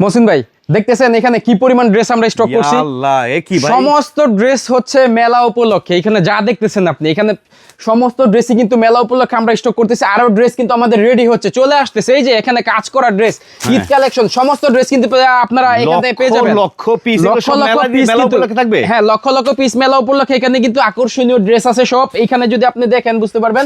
মহসিন ভাই দেখতেছেন এখানে কি পরিমাণ ড্রেস আমরা স্টক করছি? সমস্ত ড্রেস হচ্ছে মেলা উপলক্ষে। এখানে যা দেখতেছেন আপনি এখানে সমস্ত ড্রেসই কিন্তু মেলা উপলক্ষে আমরা স্টক করতেছি। আরও ড্রেস কিন্তু আমাদের রেডি হচ্ছে। চলে আসতেছে এই যে এখানে কাজ করা ড্রেস ঈদ কালেকশন সমস্ত ড্রেস কিন্তু আপনারা এখান পেয়ে যাবেন। লক্ষ এগুলো লক্ষ লক্ষ উপলক্ষে থাকবে? হ্যাঁ লক্ষ লক্ষ পিস মেলা উপলক্ষে এখানে কিন্তু আকর্ষণীয় ড্রেস আছে সব। এখানে যদি আপনি দেখেন বুঝতে পারবেন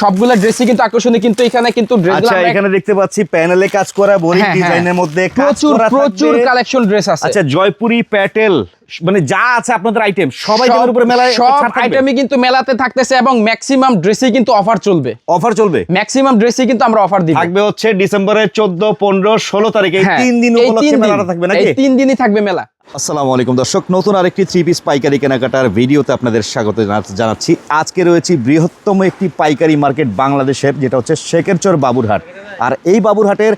সবগুলো ড্রেসই কিন্তু আকর্ষণীয় কিন্তু এখানে কিন্তু ড্রেসগুলো আচ্ছা এখানে দেখতে পাচ্ছি প্যানেলে কাজ করা বোরিং হ্যাঁ, হ্যাঁ। ডিজাইনের মধ্যে কাজ প্রচুর করা প্রচুর। কালেকশন ড্রেস আছে। আচ্ছা জয়পুরি প্যাটেল মানে যা আছে আপনাদের আইটেম সবাই সব- উপরে মেলায় সব আইটেমই কিন্তু মেলাতে থাকতেছে এবং ম্যাক্সিমাম কিন্তু অফার চলবে। অফার চলবে? ম্যাক্সিমাম কিন্তু আমরা অফার দিব। থাকবে হচ্ছে ডিসেম্বরের চোদ্দ পনেরো ষোলো তারিখে। এই হ্যাঁ, তিন দিন উপলক্ষে মেলাটা থাকবে নাকি? এই তিন দিনই থাকবে মেলা। আসসালামু আলাইকুম দর্শক নতুন আরেকটি থ্রি পিস পাইকারি কেনাকাটার ভিডিওতে আপনাদের স্বাগত জানা- জানাচ্ছি। আজকে রয়েছি বৃহত্তম একটি পাইকারি মার্কেট বাংলাদেশের যেটা হচ্ছে শেখেরচর বাবুরহাট। আর এই বাবুরহাটের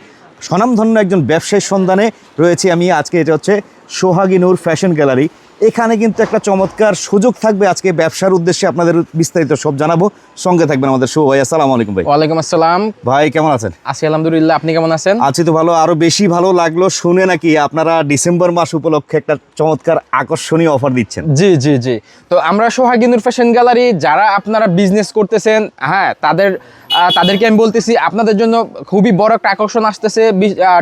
স্বনামধন্য একজন ব্যবসায়ীর সন্ধানে রয়েছি আমি। আজকে এটা হচ্ছে সোহাগিনুর ফ্যাশন গ্যালারি। এখানে কিন্তু একটা চমৎকার সুযোগ থাকবে আজকে ব্যবসার উদ্দেশ্যে আপনাদের বিস্তারিত সব জানাব। সঙ্গে থাকবেন আমাদের শুভ ভাই আসসালামু আলাইকুম ভাই। ওয়ালাইকুম আসসালাম। ভাই কেমন আছেন? আছি আলহামদুলিল্লাহ। আপনি কেমন আছেন? আছি তো ভালো। আরও বেশি ভালো লাগল শুনে নাকি আপনারা ডিসেম্বর মাস উপলক্ষে একটা চমৎকার আকর্ষণীয় অফার দিচ্ছেন। জি জি জি। তো আমরা সোহাগিনুর ফ্যাশন গ্যালারি যারা আপনারা বিজনেস করতেছেন হ্যাঁ তাদের তাদেরকে আমি বলতেছি আপনাদের জন্য খুবই বড় একটা আকর্ষণ আসতেছে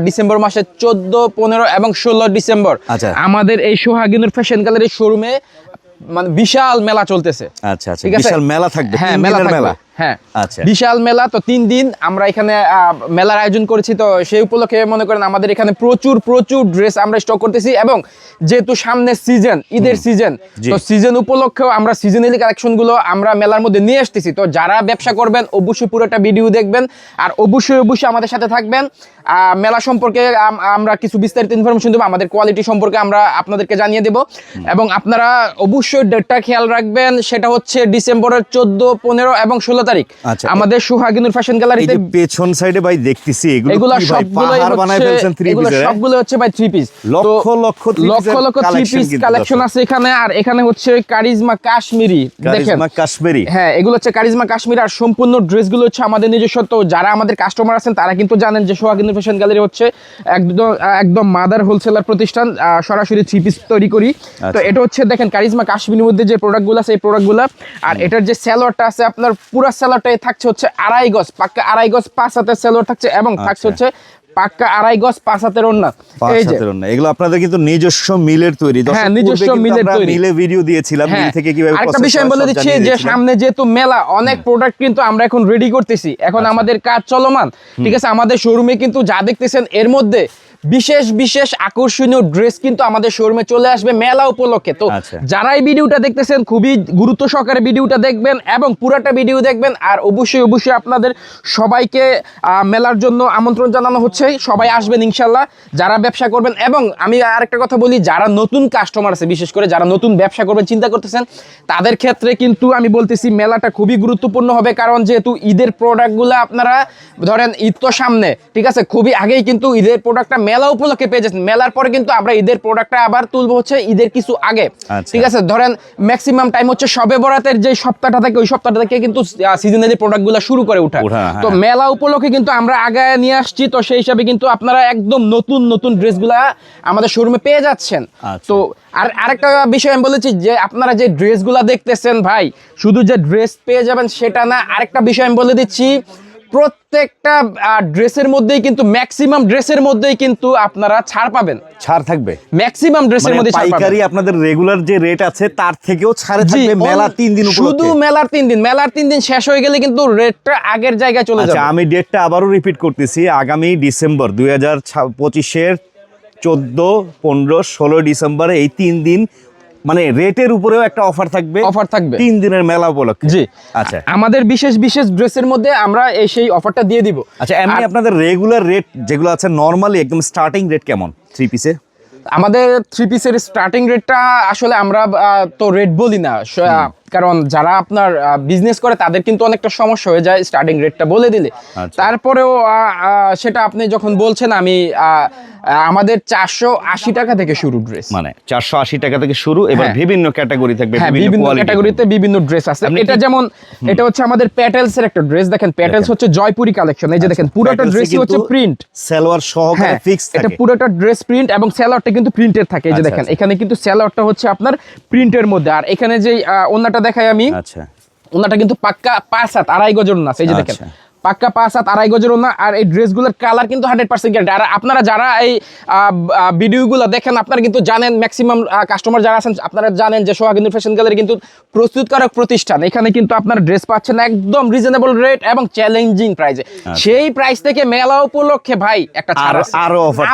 ডিসেম্বর মাসের চোদ্দ পনেরো এবং ষোলো ডিসেম্বর। আচ্ছা। আমাদের এই সোহাগিনুর ফ্যাশন গ্যালারির শোরুমে মানে বিশাল মেলা চলতেছে। আচ্ছা আচ্ছা। ঠিক আছে? বিশাল মেলা থাকবে হ্যাঁ মেলা মেলা। হ্যাঁ। আচ্ছা। বিশাল মেলা তো তিন দিন আমরা এখানে মেলার আয়োজন করেছি তো সেই উপলক্ষে মনে করেন আমাদের এখানে প্রচুর প্রচুর ড্রেস আমরা স্টক করতেছি এবং যেহেতু সামনে সিজন ঈদের সিজন তো সিজন উপলক্ষেও আমরা সিজনালি কালেকশনগুলো আমরা মেলার মধ্যে নিয়ে আসতেছি। তো যারা ব্যবসা করবেন অবশ্যই পুরোটা ভিডিও দেখবেন আর অবশ্যই অবশ্যই আমাদের সাথে থাকবেন। আহ, মেলা সম্পর্কে আমরা কিছু বিস্তারিত ইনফরমেশন দেবো আমাদের কোয়ালিটি সম্পর্কে আমরা আপনাদেরকে জানিয়ে দেব। এবং আপনারা অবশ্যই ডেটটা খেয়াল রাখবেন সেটা হচ্ছে ডিসেম্বরের চোদ্দ পনেরো এবং ষোলো তারিখ। আচ্ছা। আমাদের সুহাগিনুর ফ্যাশন গ্যালারিতে পেছন সাইডে ভাই দেখতেছি এগুলো পাহাড় বানায় ফেলছেন পিসের সবগুলো হচ্ছে ভাই three piece lakh lakh lakh lakh three piece collection আছে এখানে আর এখানে হচ্ছে কারিজমা কাশ্মীরি দেখেন। কারিজমা কাশ্মীরি। হ্যাঁ এগুলো হচ্ছে কারিজমা কাশ্মীর আর সম্পূর্ণ ড্রেসগুলো হচ্ছে আমাদের নিজস্ব। তো যারা আমাদের কাস্টমার আছেন তারা কিন্তু জানেন যে সোহাগিন্দু ফ্যাশন গ্যালারি হচ্ছে একদম একদম মাদার হোলসেলার প্রতিষ্ঠান সরাসরি থ্রি পিস তৈরি করি। তো আচ্ছা। এটা হচ্ছে দেখেন কারিজমা কাশ্মীরের মধ্যে যে প্রোডাক্টগুলো আছে এই প্রোডাক্টগুলো আর এটার যে স্যালোয়ারটা আছে আপনার পুরো স্যালোয়ারটাই থাকছে হচ্ছে আড়াই গজ পাক্কা আড়াই গজ পাঁচ হাতের থাকছে এবং থাকছে আচ্ছা। হচ্ছে পাক্কা আড়াই গজ পাঁচ হাতের ওন্না এই যে। এগুলো আপনাদের কিন্তু নিজস্ব মিলের তৈরি। হ্যাঁ, নিজস্ব মিলের তৈরি। মিলে ভিডিও দিয়েছিলাম মিল হ্যাঁ থেকে কীভাবে process বিষয় বলে দিচ্ছি যে সামনে যেহেতু মেলা অনেক প্রোডাক্ট কিন্তু আমরা এখন রেডি করতেছি। এখন আচ্ছা। আমাদের কাজ চলমান। ঠিক আছে আমাদের শোরুমে কিন্তু যা দেখতেছেন এর মধ্যে বিশেষ বিশেষ আকর্ষণীয় ড্রেস কিন্তু আমাদের শোরুমে চলে আসবে মেলা উপলক্ষে। তো আচ্ছা। যারা এই ভিডিওটা দেখতেছেন খুবই গুরুত্ব সহকারে ভিডিওটা দেখবেন এবং পুরাটা ভিডিও দেখবেন। আর অবশ্যই অবশ্যই আপনাদের সবাইকে মেলার জন্য আমন্ত্রণ জানানো হচ্ছে। সবাই আসবেন ইনশাল্লাহ যারা ব্যবসা করবেন। এবং আমি আরেকটা কথা বলি যারা নতুন কাস্টমার আছে বিশেষ করে যারা নতুন ব্যবসা করবেন চিন্তা করতেছেন তাদের ক্ষেত্রে কিন্তু আমি বলতেছি মেলাটা খুবই গুরুত্বপূর্ণ হবে। কারণ যেহেতু ঈদের প্রোডাক্টগুলো আপনারা ধরেন ঈদ তো সামনে ঠিক আছে? খুবই আগেই কিন্তু ঈদের প্রোডাক্টটা মেলা উপলক্ষে পেয়ে যাচ্ছেন মেলার পরে কিন্তু আমরা ঈদের প্রোডাক্টটা আবার তুলবো হচ্ছে ঈদের কিছু আগে আচ্ছা। ঠিক আছে ধরেন ম্যাক্সিমাম টাইম হচ্ছে সবে বরাতের যে সপ্তাহটা থাকে ওই সপ্তাহটা থেকে কিন্তু সিজনালি প্রোডাক্টগুলো শুরু করে ওঠা হ্যাঁ। তো মেলা উপলক্ষে কিন্তু আমরা আগে নিয়ে আসছি তো সেই হিসাবে কিন্তু আপনারা একদম নতুন নতুন ড্রেসগুলা আমাদের শোরুমে পেয়ে যাচ্ছেন আচ্ছা। তো আর আরেকটা বিষয় আমি বলেছি যে আপনারা যে ড্রেসগুলা দেখতেছেন ভাই শুধু যে ড্রেস পেয়ে যাবেন সেটা না আরেকটা বিষয় আমি বলে দিচ্ছি প্রত্যেকটা ড্রেসের মধ্যেই কিন্তু ম্যাক্সিমাম ড্রেসের মধ্যেই কিন্তু আপনারা ছাড় পাবেন। ছাড় থাকবে। ম্যাক্সিমাম ড্রেসের মানে মধ্যে পাইকারি আপনাদের রেগুলার যে রেট আছে তার থেকেও ছাড়ে থাকবে মেলা তিন দিন শুধু মেলার তিন দিন। মেলার তিন দিন শেষ হয়ে গেলে কিন্তু রেটটা আগের জায়গায় চলে আচ্ছা যাবে। আমি ডেটটা আবারও রিপিট করতেছি। আগামী ডিসেম্বর দুই হাজার পঁচিশের চোদ্দ পনেরো ষোলো ডিসেম্বর এই তিন দিন মানে রেটের উপরেও একটা অফার থাকবে অফার থাকবে। তিন দিনের মেলা উপলক্ষে। জি। আচ্ছা। আমাদের বিশেষ বিশেষ ড্রেসের মধ্যে আমরা এই সেই অফারটা দিয়ে দিব। আচ্ছা এমনি আপনাদের রেগুলার রেট যেগুলো আছে নর্মালি একদম স্টার্টিং রেট কেমন? থ্রি পিসে আমাদের থ্রি পিসের স্টার্টিং রেটটা আসলে আমরা তো রেট বলি না। কারণ যারা আপনার বিজনেস করে তাদের কিন্তু অনেকটা সমস্যা হয়ে যায় স্টার্টিং রেটটা বলে দিলে। আচ্ছা। তারপরেও সেটা আপনি যখন বলছেন আমি আমাদের চারশো আশি টাকা থেকে শুরু ড্রেস মানে চারশো আশি টাকা থেকে শুরু এবার হ্যাঁ। বিভিন্ন ক্যাটাগরি থাকবে বিভিন্ন ক্যাটাগরিতে বিভিন্ন ড্রেস আছে। এটা যেমন এটা হচ্ছে আমাদের প্যাটেলস এর একটা ড্রেস দেখেন প্যাটেলস হচ্ছে জয়পুরি কালেকশন এই যে দেখেন পুরোটা ড্রেসই হচ্ছে প্রিন্ট সালোয়ার সহকারে হ্যাঁ ফিক্স এটা পুরোটা ড্রেস প্রিন্ট এবং স্যালোয়ারটা কিন্তু প্রিন্টের থাকে। এই যে আচ্ছা, দেখেন আচ্ছা। এখানে কিন্তু স্যালোয়ারটা হচ্ছে আপনার প্রিন্টের মধ্যে। আর এখানে যে ওনাটা দেখাই আমি আচ্ছা। ওনাটা কিন্তু পাক্কা পাঁচ হাত আড়াই গজের ওনা আছে এই যে দেখেন আচ্ছা। পাক্কা পাঁচ হাত আড়াই গজের ওনা আর এই ড্রেসগুলোর কালার কিন্তু হান্ড্রেড পার্সেন্ট গ্যারান্টি আর আপনারা যারা এই ভিডিওগুলো দেখেন আপনারা কিন্তু জানেন ম্যাক্সিমাম কাস্টমার যারা আছেন আপনারা জানেন যে সোহাগিন্দু ফ্যাশন গ্যালারি কিন্তু প্রস্তুতকারক প্রতিষ্ঠান। এখানে কিন্তু আপনারা ড্রেস পাচ্ছেন একদম রিজনেবল রেট এবং চ্যালেঞ্জিং প্রাইসে সেই প্রাইস থেকে মেলা উপলক্ষে ভাই একটা আরো- আছে।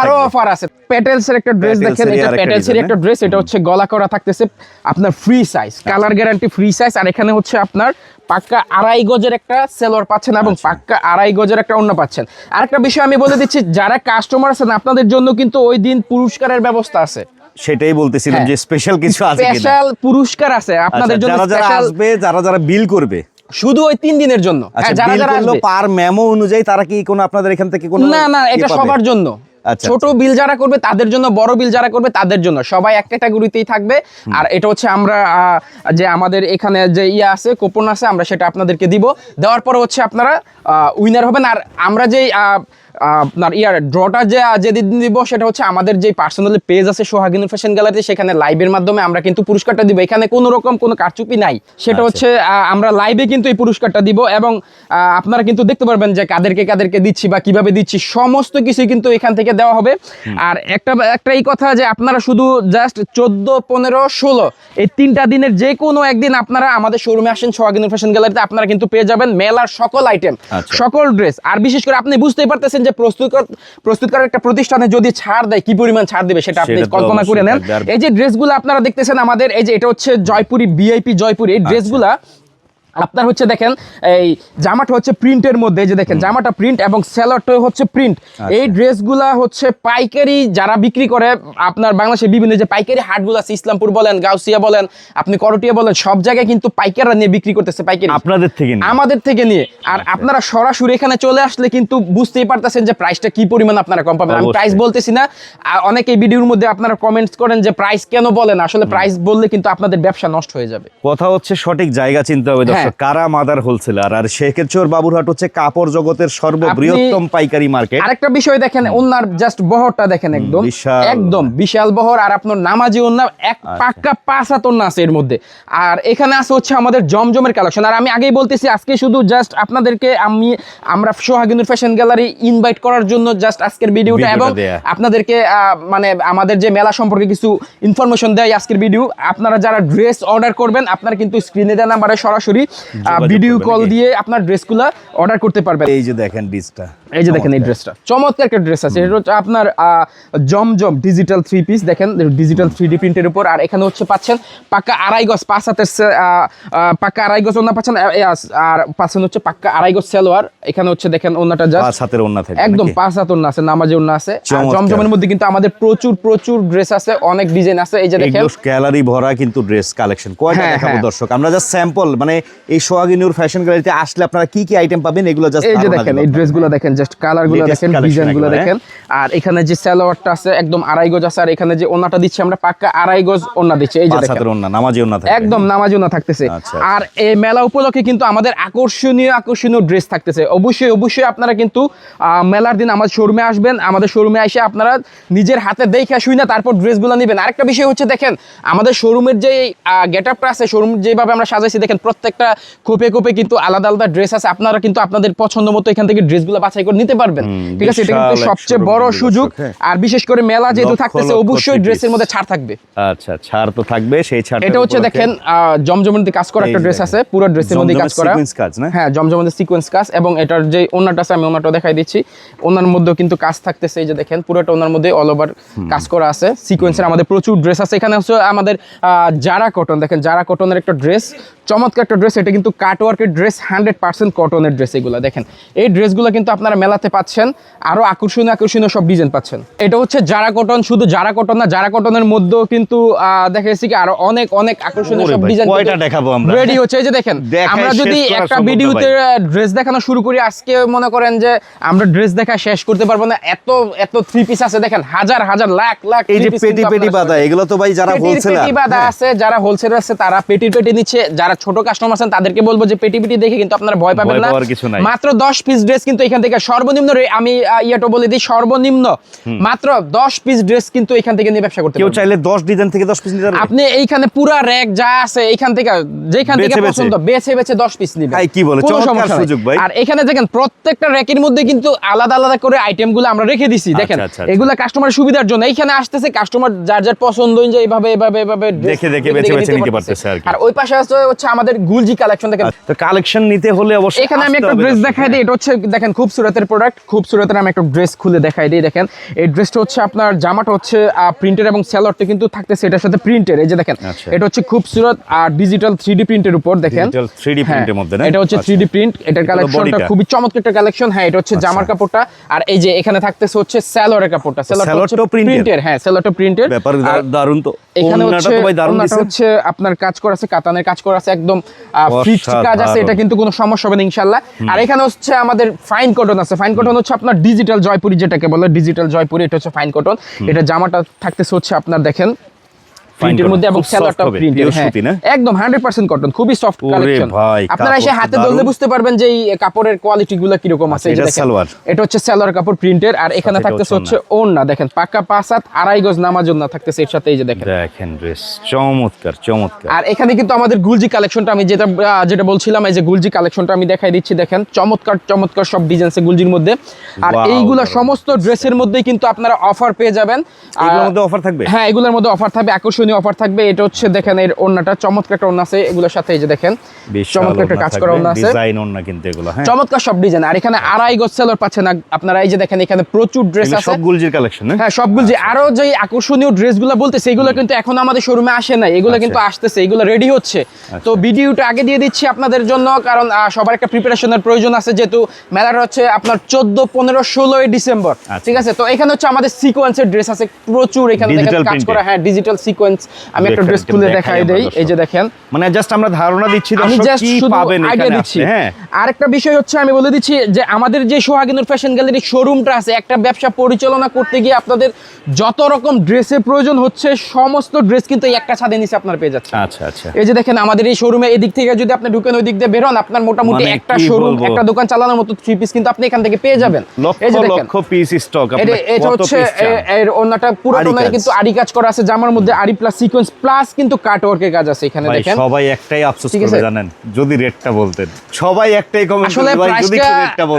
আরও। অফার আছে। প্যাটেলস এর একটা ড্রেস দেখেন এটা আরেকটা প্যাটেলস এর একটা ড্রেস এটা হচ্ছে গলা করা থাকতেছে আপনার free size colour guarantee free size আর এখানে হচ্ছে আপনার পাক্কা আড়াই গজের একটা সেলোয়ার পাচ্ছেন এবং আচ্ছা। পাক্কা আড়াই গজের একটা অন্য পাচ্ছেন। আরেকটা বিষয় আমি বলে দিচ্ছি যারা কাস্টমার আছেন আপনাদের জন্য কিন্তু ওই দিন পুরস্কারের ব্যবস্থা আছে। সেটাই বলতেছিলাম হ্যাঁ। যে স্পেশাল কিছু আছে স্পেশাল পুরস্কার আছে আচ্ছা, আপনাদের জন্য যারা যারা আসবে যারা যারা বিল করবে। শুধু ওই তিন দিনের জন্য। আচ্ছা হ্যাঁ, যারা যারা পার মেমো অনুযায়ী তারা কি কোনো আপনাদের এখান থেকে কোনো না না ইয়ে এটা সবার জন্য। আচ্ছা, ছোট বিল যারা করবে তাদের জন্য বড় বিল যারা করবে তাদের জন্য। সবাই এক ক্যাটাগরিতেই থাকবে। আর এটা হচ্ছে আমরা আহ, যে আমাদের এখানে যে ইয়ে আছে কোপন আছে আমরা সেটা আপনাদেরকে দিব। দেওয়ার পরে হচ্ছে আপনারা উইনার হবেন। আর আমরা যে আপনার ইয়ার ড্রটা যে যেদিন দিব সেটা হচ্ছে আমাদের যে পার্সোনালি পেজ আছে সোহাগিনু ফ্যাশন গ্যালারি সেখানে লাইভের মাধ্যমে আমরা কিন্তু পুরস্কারটা দিব। এখানে কোনো রকম কোনো কারচুপি নাই। সেটা আচ্ছা। হচ্ছে আমরা লাইভে কিন্তু এই পুরস্কারটা দিব এবং আপনারা কিন্তু দেখতে পারবেন যে কাদেরকে কাদেরকে দিচ্ছি বা কীভাবে দিচ্ছি সমস্ত কিছুই কিন্তু এখান থেকে দেওয়া হবে। আর একটা একটা এই কথা যে আপনারা শুধু জাস্ট চোদ্দ পনেরো ষোলো এই তিনটা দিনের যে কোনো একদিন আপনারা আমাদের শোরুমে আসেন সোহাগিনু ফ্যাশন গ্যালারিতে আপনারা কিন্তু পেয়ে যাবেন মেলার সকল আইটেম আচ্ছা। সকল ড্রেস আর বিশেষ করে আপনি বুঝতেই পারতেছেন যে প্রস্তুত প্রস্তুতকার একটা প্রতিষ্ঠানে যদি ছাড় দেয় কি পরিমাণ ছাড় দেবে সেটা আপনি কল্পনা করে নেন এই যে ড্রেসগুলো আপনারা দেখতেছেন আমাদের এই যে এটা হচ্ছে জয়পুরি বিআইপি জয়পুরি আচ্ছা। এই ড্রেসগুলা আপনার হচ্ছে দেখেন এই জামাটা হচ্ছে প্রিন্টের মধ্যে যে দেখেন জামাটা প্রিন্ট এবং স্যালাডটা হচ্ছে প্রিন্ট। আচ্ছা। এই ড্রেসগুলা হচ্ছে পাইকারি যারা বিক্রি করে আপনার বাংলাদেশের বিভিন্ন যে পাইকারি হাটগুলো আছে ইসলামপুর বলেন গাউসিয়া বলেন আপনি করটিয়া বলেন সব জায়গায় কিন্তু পাইকাররা নিয়ে বিক্রি করতেছে পাইকারি। আপনাদের থেকে। আমাদের থেকে নিয়ে। আর আচ্ছা। আপনারা সরাসরি এখানে চলে আসলে কিন্তু বুঝতেই পারতেছেন যে প্রাইসটা কি পরিমাণ আপনারা কম পাবেন। আমি প্রাইস বলতেছি না আর অনেক ভিডিওর মধ্যে আপনারা কমেন্টস করেন যে প্রাইস কেন বলেন আসলে প্রাইস বললে কিন্তু আপনাদের ব্যবসা নষ্ট হয়ে যাবে। কথা হচ্ছে সঠিক জায়গা চিনতে হবে দর্শক। কারা মাদার হোলসেলার? আর শেখের চোর বাবুরহাট হচ্ছে কাপড় জগতের সর্ববৃহত্তম পাইকারি মার্কেট। আরেকটা বিষয় দেখেন ওনার জাস্ট বহরটা দেখেন একদম। একদম বিশাল বহর আর আপনার নামাজি ওন্না এক পাক্কা পাঁচ হাত আছে এর মধ্যে। আর এখানে আছে হচ্ছে আমাদের জমজমের কালেকশন আর আমি আগেই বলতেছি আজকে শুধু জাস্ট আপনাদেরকে আমি আমরা সোহাগিনুর ফ্যাশন গ্যালারি ইনভাইট করার জন্য জাস্ট আজকের ভিডিওটা এবং আপনাদেরকে মানে আমাদের যে মেলা সম্পর্কে কিছু ইনফরমেশন দেয় আজকের ভিডিও আপনারা যারা ড্রেস অর্ডার করবেন আপনারা কিন্তু স্ক্রিনে দেওয়া নাম্বারে সরাসরি ভিডিও কল দিয়ে আপনার ড্রেসগুলো অর্ডার করতে পারবেন। এই যে দেখেন ডিসটা এই যে দেখেন এই ড্রেসটা চমৎকার একটা ড্রেস আছে। এটা হচ্ছে আপনার জমজম ডিজিটাল থ্রি পিস দেখেন ডিজিটাল থ্রি ডি প্রিন্টের উপর। আর এখানে হচ্ছে পাচ্ছেন পাক্কা আড়াই গজ পাঁচ হাতের পাক্কা আড়াই গজ ওনা পাচ্ছেন। আর পাচ্ছেন হচ্ছে পাক্কা আড়াই গজ সেলোয়ার। এখানে হচ্ছে দেখেন ওনাটা পাঁচ হাতের ওন্না থাকে একদম পাঁচ হাত ওনা আছে নামাজে ওনা আছে। জমজমের মধ্যে কিন্তু আমাদের প্রচুর প্রচুর ড্রেস আছে অনেক ডিজাইন আছে। এই যে দেখেন। গ্যালারি ভরা কিন্তু ড্রেস কালেকশন কয়টা হ্যাঁ, দেখাবো হ্যাঁ। দর্শক? আমরা জাস্ট স্যাম্পল মানে এই সোহাগিনুর ফ্যাশন গ্যালারিতে আসলে আপনারা কি কি আইটেম পাবেন এগুলো জাস্ট এই যে দেখেন এই ড্রেসগুলো দেখেন জাস্ট কালারগুলো দেখেন ডিজাইনগুলো দেখেন। আর এখানে যে সালোয়ারটা আছে একদম আড়াই গজ আছে আর এখানে যে ওনাটা দিচ্ছি আমরা পাক্কা আড়াই গজ ওনা দিচ্ছি এই যে দেখেন। ওন্না নামাজি ওন্না থাকে। একদম নামাজ না থাকতেছে। আচ্ছা। আর এই মেলা উপলক্ষে কিন্তু আমাদের আকর্ষণীয় আকর্ষণীয় ড্রেস থাকতেছে। অবশ্যই অবশ্যই আপনারা কিন্তু মেলার দিন আমাদের শোরুমে আসবেন আমাদের শোরুমে এসে আপনারা নিজের হাতে দেখে শুই না তারপর ড্রেসগুলো নেবেন। আরেকটা বিষয় হচ্ছে দেখেন আমাদের শোরুমের যে গেট আপটা আছে শোরুম যেভাবে আমরা সাজাইছি দেখেন প্রত্যেকটা কোপে কোপে কিন্তু আলাদা আলাদা ড্রেস আছে। আপনারা কিন্তু আপনাদের পছন্দ মতো এখান থেকে ড্রেসগুলো বাছাই করে নিতে পারবেন। ঠিক আছে এটা কিন্তু সবচেয়ে বড় সুযোগ। হ্যাঁ। আর বিশেষ করে মেলা যেহেতু থাকতেছে অবশ্যই ড্রেসের মধ্যে ছাড় থাকবে। আচ্ছা ছাড় তো থাকবে সেই ছাড় এটা হচ্ছে দেখেন আহ, কাজ করা একটা ড্রেস আছে পুরো ড্রেসের মধ্যে কাজ করা? হ্যাঁ জমজমের সিকোয়েন্স কাজ এবং এটার যে ওনাটা আছে আমি ওনাটা দেখাই দিচ্ছি। ওনার মধ্যেও কিন্তু কাজ থাকতেছে এই যে দেখেন পুরোটা ওনার মধ্যে অল ওভার কাজ করা আছে। সিকোয়েন্সের আমাদের প্রচুর ড্রেস আছে। এখানে হচ্ছে আমাদের জারা কটন দেখেন জারা কটনের একটা ড্রেস চমৎকার একটা ড্রেস এটা কিন্তু কাটওয়ার্কের ড্রেস হান্ড্রেড পার্সেন্ট কটনের ড্রেস এগুলো দেখেন। এই ড্রেসগুলো কিন্তু আপনারা মেলাতে পাচ্ছেন আরও আকর্ষণীয় আকর্ষণীয় সব ডিজাইন পাচ্ছেন। এটা হচ্ছে জারা কটন শুধু জারা কটন না জারা কটনের মধ্যেও কিন্তু দেখা যাচ্ছে কি আরও অনেক অনেক আকর্ষণীয় সব ডিজাইন কয়টা দেখাবো আমরা? রেডি হচ্ছে। এই যে দেখেন আমরা যদি একটা ভিডিওতে ড্রেস দেখানো শুরু করি আজকে মনে করেন যে আমরা ড্রেস দেখা শেষ করতে পারব না। এত এত থ্রি পিস আছে দেখেন হাজার হাজার লাখ লাখ এই যে পেটি পেটি বাদা এগুলো তো ভাই যারা পেটির হোলসেলার পেটি বাঁধা আছে যারা হোলসেলার আছে তারা পেটি পেটি নিচ্ছে। যারা ছোট কাস্টমার আছেন তাদেরকে বলব যে পেটি পেটি দেখে কিন্তু আপনারা ভয় পাবেন না। মাত্র 10 পিস ড্রেস কিন্তু এখান থেকে সর্বনিম্ন আমি ইয়েটা বলে দিই সর্বনিম্ন মাত্র 10 পিস ড্রেস কিন্তু এখান থেকে নিয়ে ব্যবসা করতে কেউ চাইলে 10 ডিজাইন থেকে 10 পিস নিতে পারবে আপনি এইখানে পুরা র্যাক যা আছে এইখান থেকে যেখান থেকে। পছন্দ বেছে বেছে 10 পিস ভাই, কি বলে? চমৎকার সুযোগ ভাই। আর এখানে দেখেন প্রত্যেকটা র্যাকের মধ্যে কিন্তু আলাদা আলাদা করে আইটেমগুলো আমরা রেখে দিছি দেখেন আচ্ছা, আচ্ছা। কাস্টমারের সুবিধার জন্য এইখানে আসতেছে কাস্টমার যার যার পছন্দ অনুযায়ী এইভাবে এইভাবে এইভাবে দেখে দেখে বেছে বেছে নিতে পারতেছে আর আর ওই পাশে আছে হচ্ছে আমাদের গুলজি কালেকশন দেখেন তো কালেকশন নিতে হলে অবশ্যই এখানে আমি একটা ড্রেস দেখাই। দিই এটা হচ্ছে দেখেন খুব সুরতের প্রোডাক্ট খুব সুরতের আমি একটা ড্রেস খুলে দেখাই দিই দেখেন। এই ড্রেসটা হচ্ছে আপনার জামাটা হচ্ছে প্রিন্টের এবং স্যালোয়ারটা কিন্তু থাকতেছে এটার সাথে প্রিন্টের এই যে দেখেন। আচ্ছা। এটা হচ্ছে খুব সুরত আর ডিজিটাল থ্রি ডি প্রিন্টের উপর দেখেন। 3D হ্যাঁ, প্রিন্টের মধ্যে না? এটা হচ্ছে আচ্ছা। থ্রি ডি প্রিন্ট এটার কালেকশনটা খুবই চমৎকার একটা কালেকশন হ্যাঁ এটা হচ্ছে জামার কাপড়টা। আর এই যে এখানে থাকতেছে হচ্ছে স্যালোয়ারের কাপড়টা। স্যালোয়ারটা প্রিন্টের হ্যাঁ স্যালোয়ারটা প্রিন্টের ব্যাপার দারুণ তো। এখানে হচ্ছে হচ্ছে আপনার কাজ করা আছে কাতানের কাজ করা আছে একদম কাজ আছে এটা কিন্তু কোনো সমস্যা হবে না ইনশাল্লাহ আর এখানে হচ্ছে আমাদের ফাইন কটন আছে। ফাইন কটন হচ্ছে আপনার ডিজিটাল জয়পুরি যেটাকে বলে ডিজিটাল জয়পুরি এটা হচ্ছে ফাইন কটন এটা জামাটা থাকতেছে হচ্ছে আপনার দেখেন প্রিন্টের মধ্যে এবং প্রিন্টের হ্যাঁ। একদম 100% কটন খুবই সফট কালেকশন আপনারা এসে হাতে ধরলে বুঝতে পারবেন যে এই কাপড়ের কোয়ালিটি গুলো কীরকম আছে এটা সালোয়ার। এটা হচ্ছে সালোয়ার কাপড় প্রিন্টের আর এখানে থাকতেছে হচ্ছে ওড়না। দেখেন পাকা পাঁচ হাত আড়াই গজ নামার জন্য থাকতেছে এর সাথে এই যে দেখেন। দেখেন ড্রেস চমৎকার চমৎকার। আর এখানে কিন্তু আমাদের গুলজি কালেকশনটা আমি যেটা যেটা বলছিলাম এই যে গুলজি কালেকশনটা আমি দেখাই দিচ্ছি দেখেন চমৎকার চমৎকার সব ডিজাইন আছে গুলজির মধ্যে। আর এইগুলা সমস্ত ড্রেসের মধ্যেই কিন্তু আপনারা অফার পেয়ে যাবেন। এগুলোর মধ্যে অফার থাকবে? হ্যাঁ এগুলোর মধ্যে অফার থাকবে আকর্ষণীয় অফার থাকবে। এটা হচ্ছে দেখেন এর ওন্নাটা চমৎকার একটা ওন্না আছে। এগুলোর সাথে এই যে দেখেন চমৎকার একটা কাজ করা ওন্না আছে। ডিজাইন ওন্না কিন্তু এগুলো হ্যাঁ। চমৎকার সব ডিজাইন। আর এখানে আড়াই গজ সেলর পাচ্ছেন আপনারা এই যে দেখেন এখানে প্রচুর ড্রেস আছে। সব গুলজির কালেকশন হ্যাঁ? হ্যাঁ সবগুলো যে আরও যে আকর্ষণীয় ড্রেসগুলো বলতে সেগুলো কিন্তু এখন আমাদের শোরুমে আসে নাই। এগুলো আচ্ছা। কিন্তু আসতেছে এগুলো রেডি হচ্ছে। তো ভিডিওটা আগে দিয়ে দিচ্ছি আপনাদের জন্য কারণ সবার একটা প্রিপারেশনের প্রয়োজন আছে যেহেতু মেলাটা হচ্ছে আপনার চোদ্দ পনেরো ষোলোই ডিসেম্বর। আচ্ছা। ঠিক আছে? তো এখানে হচ্ছে আমাদের সিকোয়েন্সের ড্রেস আছে। প্রচুর এখানে কাজ করা হ্যাঁ ডিজিটাল সিকোয়েন্স আমি একটা ড্রেস খুলে দেখাই দেই। এই যে দেখেন। মানে জাস্ট আমরা ধারণা দিচ্ছি দর্শক কি পাবেন এখানে দিচ্ছি। হ্যাঁ। আরেকটা বিষয় হচ্ছে আমি বলে দিচ্ছি যে আমাদের যে সোহাগিনুর ফ্যাশন গ্যালারি শোরুমটা আছে একটা ব্যবসা পরিচালনা করতে গিয়ে আপনাদের যত রকম ড্রেসের প্রয়োজন হচ্ছে সমস্ত ড্রেস কিন্তু এই একটা নিচে আপনার পেয়ে যাচ্ছে আচ্ছা আচ্ছা। এই যে দেখেন আমাদের এই শোরুমে এদিক থেকে যদি আপনি ঢুকেন ওই দিক দিয়ে বেরোন আপনার মোটামুটি মানে একটা শোরুম একটা দোকান চালানোর মতো থ্রি পিস কিন্তু আপনি এখান থেকে পেয়ে যাবেন। লক্ষ এই যে দেখেন। লক্ষ পিস স্টক এটা এটা হচ্ছে এর অন্যটা পুরো। কিন্তু আড়ি কাজ করা আছে জামার মধ্যে আড়ি প্লাস সিকোয়েন্স প্লাস কিন্তু কাট ওয়ার্কের কাজ আছে এখানে দেখেন। সবাই একটাই আফসোস করবে জানেন যদি রেটটা বলতেন। সবাই একটাই কমেন্ট আসলে প্রাইসটা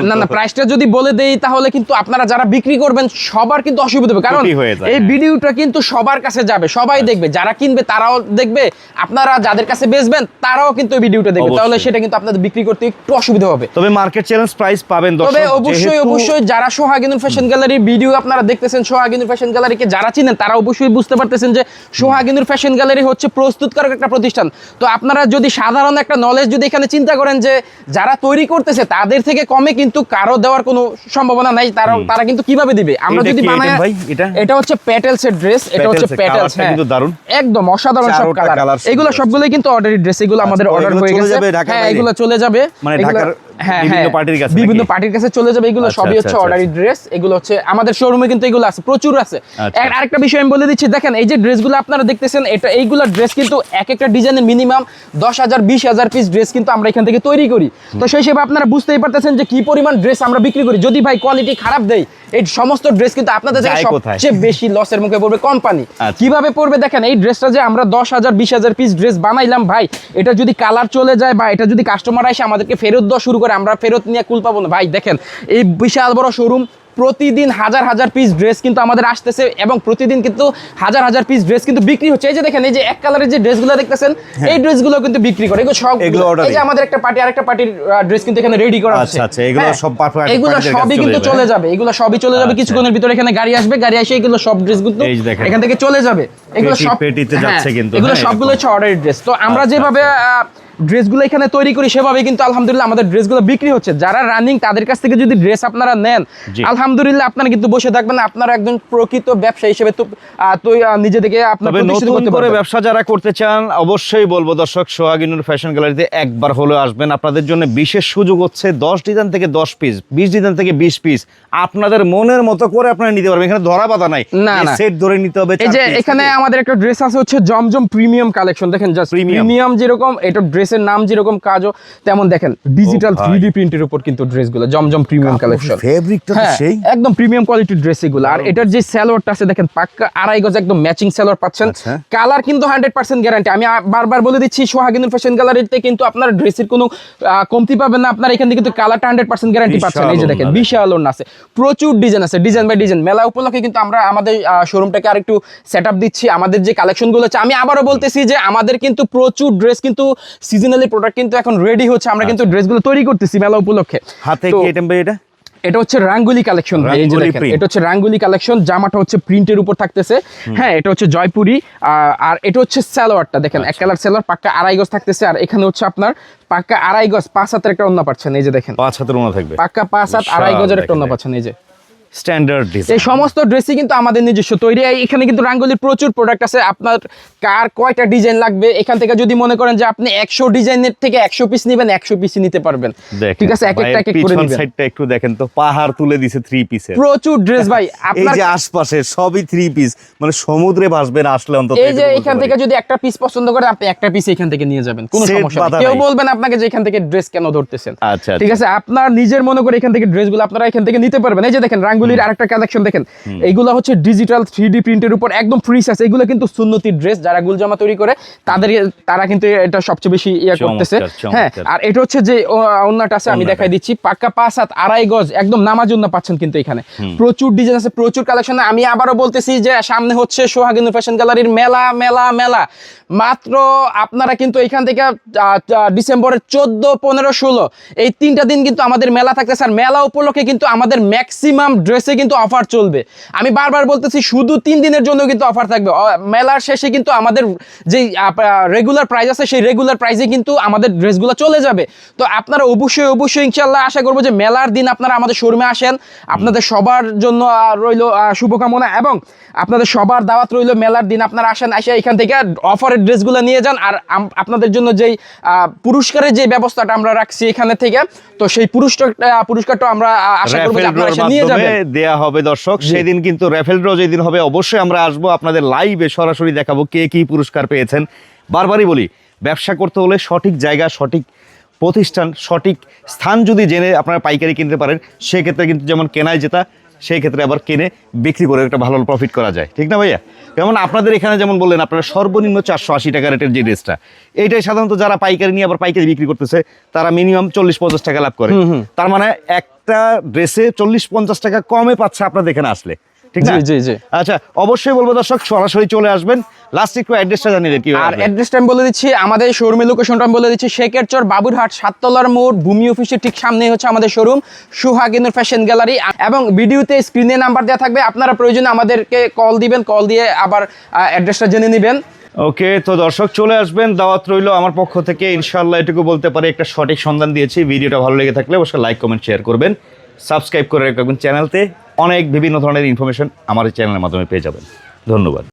না না প্রাইসটা যদি বলে দেই তাহলে কিন্তু আপনারা যারা বিক্রি করবেন সবার কিন্তু অসুবিধা হবে। কারণ হয়ে এই হ্যাঁ। ভিডিওটা কিন্তু সবার কাছে যাবে সবাই দেখবে। যারা কিনবে তারাও দেখবে। আপনারা যাদের কাছে বেচবেন তারাও কিন্তু এই ভিডিওটা দেখবে। তাহলে সেটা কিন্তু আপনাদের বিক্রি করতে একটু অসুবিধা হবে। তবে মার্কেট চ্যালেঞ্জ প্রাইস পাবেন তবে অবশ্যই অবশ্যই যারা সোহাগিনুর ফ্যাশন গ্যালারির ভিডিও আপনারা দেখতেছেন সোহাগিনুর ফ্যাশন গ্যালারিকে যারা চিনেন তারা অবশ্যই বুঝতে পারতেছেন যে সোহাগিনুর ফ্যাশন গ্যালারি হচ্ছে প্রস্তুতকারক একটা প্রতিষ্ঠান। তো আপনারা যদি সাধারণ একটা নলেজ যদি এখানে চিন্তা করেন যে যারা তৈরি করতেছে তাদের থেকে কমে কিন্তু কারও দেওয়ার কোনো সম্ভাবনা নাই তারা তারা কিন্তু কীভাবে দিবে? আমরা যদি বানাই এটা? এটা হচ্ছে প্যাটেলস এর ড্রেস এটা হচ্ছে প্যাটেলস colourটা কিন্তু দারুণ। একদম অসাধারণ সব কালার এগুলো। সবগুলোই কিন্তু অর্ডারি ড্রেস এগুলো আমাদের অর্ডার হয়ে গেছে। হ্যাঁ এগুলো চলে যাবে। মানে ঢাকার হ্যাঁ বিভিন্ন হ্যাঁ। পার্টির কাছে বিভিন্ন পার্টির কাছে চলে যাবে এগুলো আচ্ছা, সবই আচ্ছা, হচ্ছে আচ্ছা, অর্ডারি ড্রেস এগুলো হচ্ছে আমাদের শোরুমে কিন্তু এগুলো আছে প্রচুর আছে। আচ্ছা। আরেকটা বিষয় আমি বলে দিচ্ছি দেখেন এই যে ড্রেসগুলো আপনারা দেখতেছেন এটা এইগুলো ড্রেস কিন্তু এক একটা ডিজাইনের মিনিমাম দশ হাজার বিশ হাজার পিস ড্রেস কিন্তু আমরা এখান থেকে তৈরি করি। তো সেই হিসেবে আপনারা বুঝতেই পারতেছেন যে কি পরিমাণ ড্রেস আমরা বিক্রি করি। যদি ভাই কোয়ালিটি খারাপ দেয় এই সমস্ত ড্রেস কিন্তু আপনাদের সবচেয়ে বেশি লসের মুখে পড়বে কোম্পানি আচ্ছা। কীভাবে পড়বে দেখেন এই ড্রেসটা যে আমরা দশ হাজার বিশ হাজার পিস ড্রেস বানাইলাম ভাই এটা যদি কালার চলে যায় বা এটা যদি কাস্টমার আসে আমাদেরকে ফেরত দেওয়া শুরু করে আমরা ফেরত নিয়ে কুল পাবো না। ভাই দেখেন এই বিশাল বড় শোরুম প্রতিদিন হাজার হাজার পিস ড্রেস কিন্তু আমাদের আসতেছে এবং প্রতিদিন কিন্তু হাজার হাজার পিস ড্রেস কিন্তু বিক্রি হচ্ছে। এই যে দেখেন এই যে এক কালারের যে ড্রেসগুলো দেখতেছেন এই ড্রেসগুলো কিন্তু বিক্রি করে। এগুলো সব হ্যাঁ। এই যে আমাদের একটা পার্টি আরেকটা পার্টির ড্রেস কিন্তু এখানে রেডি করা আছে আচ্ছা, আচ্ছা, এগুলো সব party- এগুলো সবই কিন্তু চলে হ্যাঁ? যাবে। এগুলো সবই চলে যাবে। আচ্ছা। কিছুক্ষণের ভিতরে এখানে গাড়ি আসবে। গাড়ি এসে এগুলো সব ড্রেস কিন্তু। এখান থেকে চলে যাবে। এগুলো সব পেটিতে হ্যাঁ, যাচ্ছে কিন্তু, এগুলো হ্যাঁ, সবগুলো হচ্ছে অর্ডারের ড্রেস তো আমরা আচ্ছা, যেভাবে আহ, ড্রেসগুলো এখানে তৈরি করি সেভাবে কিন্তু আলহামদুলিল্লাহ আমাদের ড্রেসগুলো বিক্রি হচ্ছে। যারা রানিং তাদের কাছ থেকে যদি ড্রেস আপনারা নেন আলহামদুলিল্লাহ আপনারা কিন্তু বসে থাকবেন আপনারা একজন প্রকৃত ব্যবসা হিসেবে তো নিজে থেকে আপনার। ব্যবসা যারা করতে চান অবশ্যই বলব দর্শক সোহাগিনুর ফ্যাশন গ্যালারিতে একবার হলে আসবেন। আপনাদের জন্য বিশেষ সুযোগ হচ্ছে দশ ডিজাইন থেকে দশ পিস বিশ ডিজাইন থেকে বিশ পিস আপনাদের মনের মতো করে আপনারা নিতে পারবেন। এখানে ধরা বাধা নাই। না। সেট ধরে নিতে হবে এই যে এখানে আমাদের একটা ড্রেস আছে হচ্ছে জমজম প্রিমিয়াম কালেকশন দেখেন জাস্ট প্রিমিয়াম যেরকম এটা ড্রেসের নাম যেরকম কাজও তেমন দেখেন ডিজিটাল। থ্রি ডি প্রিন্টের উপর কিন্তু ড্রেসগুলো জমজম প্রিমিয়াম কালেকশন ফেব্রিকটা হ্যাঁ সেই? একদম প্রিমিয়াম কোয়ালিটির ড্রেস এগুলো। আর এটার যে স্যালোয়ারটা আছে দেখেন পাক্কা আড়াই গজ একদম ম্যাচিং স্যালোয়ার পাচ্ছেন। আচ্ছা। কালার কিন্তু হান্ড্রেড পার্সেন্ট গ্যারান্টি আমি বারবার বলে দিচ্ছি সোহাগিনুর ফ্যাশন গ্যালারিতে কিন্তু আপনার ড্রেসের কোনো কমতি পাবেন না। আপনার এখান থেকে কিন্তু কালারটা হান্ড্রেড পার্সেন্ট গ্যারান্টি পাচ্ছেন। এই যে দেখেন বিশাল ওড়না আছে। প্রচুর ডিজাইন আছে ডিজাইন বাই ডিজাইন মেলা উপলক্ষে কিন্তু আমরা আমাদের শোরুমটাকে আরেকটু সেট আপ দিচ্ছি। আমাদের যে কালেকশনগুলো আছে আমি আবারও বলতেছি যে আমাদের কিন্তু প্রচুর ড্রেস কিন্তু সিজনালি প্রোডাক্ট কিন্তু এখন রেডি হচ্ছে। আমরা কিন্তু ড্রেসগুলো তৈরি করতেছি মেলা উপলক্ষে। হাতে কি আইটেম ভাই এটা? এটা হচ্ছে রাঙ্গুলি কালেকশন এই যে দেখেন এটা হচ্ছে রাঙ্গুলি কালেকশন জামাটা হচ্ছে প্রিন্টের উপর থাকতেছে। হ্যাঁ এটা হচ্ছে জয়পুরি আর এটা হচ্ছে সালোয়ারটা। দেখেন এক কালার সালোয়ার পাক্কা আড়াই গজ থাকতেছে। আর এখানে হচ্ছে আপনার পাক্কা আড়াই গজ পাঁচ হাতের একটা অন্য পাচ্ছেন। এই যে দেখেন। পাঁচ হাতের ওনা থাকবে। পাক্কা পাঁচ হাত আড়াই গজের একটা অন্য। পাচ্ছেন। এই যে স্ট্যান্ডার্ড ডিজাইন এই সমস্ত ড্রেসই কিন্তু আমাদের নিজস্ব তৈরি। এই- এখানে কিন্তু রাঙ্গুলির প্রচুর প্রোডাক্ট আছে। আপনার কার কয়টা ডিজাইন লাগবে? এখান থেকে যদি মনে করেন যে আপনি একশো ডিজাইনের থেকে একশো পিস নেবেন একশো পিসই নিতে পারবেন। ঠিক আছে? এক একটা এক করে নেবেন। সাইডটা একটু দেখেন তো পাহাড় তুলে দিছে থ্রি পিসের প্রচুর ড্রেস ভাই। এই আপনার যে আশপাশে সবই থ্রি পিস মানে সমুদ্রে ভাসবেন আসলে অন্তত এই যে এখান থেকে যদি একটা পিস পছন্দ করেন আপনি একটা পিস এখান থেকে নিয়ে যাবেন। কোনো সমস্যা নেই। কেউ বলবেন আপনাকে যে এখান থেকে ড্রেস কেন ধরতেছেন। আচ্ছা, ঠিক আছে? আপনার নিজের মনে করে এখান থেকে ড্রেসগুলো আপনারা এখান থেকে নিতে পারবেন। এই যে দেখেন রাঙ্গুলির আরেকটা কালেকশন দেখেন। এইগুলো হচ্ছে ডিজিটাল থ্রি ডি প্রিন্টের উপর একদম ফ্রি সাইজ এগুলো কিন্তু সুন্নতির ড্রেস যারা গুলজামা তৈরি করে তাদের তারা কিন্তু এটা সবচেয়ে বেশি ইয়ে করতেছে। হ্যাঁ আর এটা হচ্ছে যে অন্যটা আছে আমি দেখাই দিচ্ছি। পাক্কা পাঁচ হাত আড়াই গজ একদম নামাজ ওড়না পাচ্ছেন কিন্তু এখানে। প্রচুর ডিজাইন আছে প্রচুর কালেকশন আমি আবারও বলতেছি যে সামনে হচ্ছে সোহাগিনু ফ্যাশন গ্যালারির মেলা মেলা মেলা। মাত্র আপনারা কিন্তু এখান থেকে ডিসেম্বরের চোদ্দ পনেরো ষোলো এই তিনটা দিন কিন্তু আমাদের মেলা থাকতেছে। আর মেলা উপলক্ষে কিন্তু আমাদের ম্যাক্সিমাম ড্রেসে কিন্তু অফার চলবে। আমি বারবার বলতেছি, শুধু তিন দিনের জন্য কিন্তু অফার থাকবে। মেলার শেষে কিন্তু আমাদের যেই রেগুলার প্রাইস আছে, সেই রেগুলার প্রাইসে কিন্তু আমাদের ড্রেসগুলো চলে যাবে। তো আপনারা অবশ্যই অবশ্যই ইনশাল্লাহ আশা করব যে মেলার দিন আপনারা আমাদের শোরুমে আসেন। আপনাদের সবার জন্য রইল শুভকামনা এবং আপনাদের সবার দাওয়াত রইল মেলার দিন আপনারা আসেন আসে এখান থেকে অফারের ড্রেসগুলো নিয়ে যান। আর আপনাদের জন্য যেই পুরস্কারের যে ব্যবস্থাটা আমরা রাখছি এখানে থেকে তো সেই পুরস্কার পুরস্কারটা আমরা আশা করব আপনারা এসে নিয়ে যাবেন। দেয়া হবে দর্শক সেদিন কিন্তু র্যাফেল ড্র যেদিন হবে অবশ্যই আমরা আসব আপনাদের লাইভে সরাসরি দেখাবো কে কি পুরস্কার পেয়েছেন। বারবারই বলি ব্যবসা করতে হলে সঠিক জায়গা সঠিক প্রতিষ্ঠান সঠিক স্থান যদি জেনে আপনারা পাইকারি কিনতে পারেন সেক্ষেত্রে কিন্তু যেমন কেনায় যেটা সেই ক্ষেত্রে আবার কিনে বিক্রি করে একটা ভালো প্রফিট করা যায়। ঠিক না ভাইয়া? যেমন আপনাদের এখানে যেমন বললেন আপনারা সর্বনিম্ন চারশো আশি টাকা রেটের যে ড্রেসটা এইটাই সাধারণত যারা পাইকারি নিয়ে আবার পাইকারি বিক্রি করতেছে তারা মিনিমাম চল্লিশ পঞ্চাশ টাকা লাভ করে। তার মানে একটা ড্রেসে চল্লিশ পঞ্চাশ টাকা কমে পাচ্ছে আপনাদের এখানে আসলে। ঠিক না? জি, জি। আচ্ছা অবশ্যই বলব দর্শক সরাসরি চলে আসবেন। লাস্ট একটু অ্যাড্রেসটা জানিয়ে দেন কি আর অ্যাড্রেসটা আমি বলে দিচ্ছি আমাদের শোরুমের লোকেশনটা আমি বলে দিচ্ছি শেখেরচর বাবুরহাট সাততলার মোড় ভূমি অফিসের ঠিক সামনে হচ্ছে আমাদের শোরুম সুহাগিনুর ফ্যাশন গ্যালারি এবং ভিডিওতে স্ক্রিনে নাম্বার দেওয়া থাকবে আপনারা প্রয়োজনে আমাদেরকে কল দিবেন কল দিয়ে আবার অ্যাড্রেসটা জেনে নেবেন। ওকে তো দর্শক চলে আসবেন। দাওয়াত রইল আমার পক্ষ থেকে। ইনশাল্লাহ এটুকু বলতে পারি একটা সঠিক সন্ধান দিয়েছি। ভিডিওটা ভালো লেগে থাকলে অবশ্যই লাইক কমেন্ট শেয়ার করবেন। সাবস্ক্রাইব করে রাখবেন চ্যানেলতে। অনেক বিভিন্ন ধরনের ইনফরমেশন আমার চ্যানেলের মাধ্যমে পেয়ে যাবেন। ধন্যবাদ।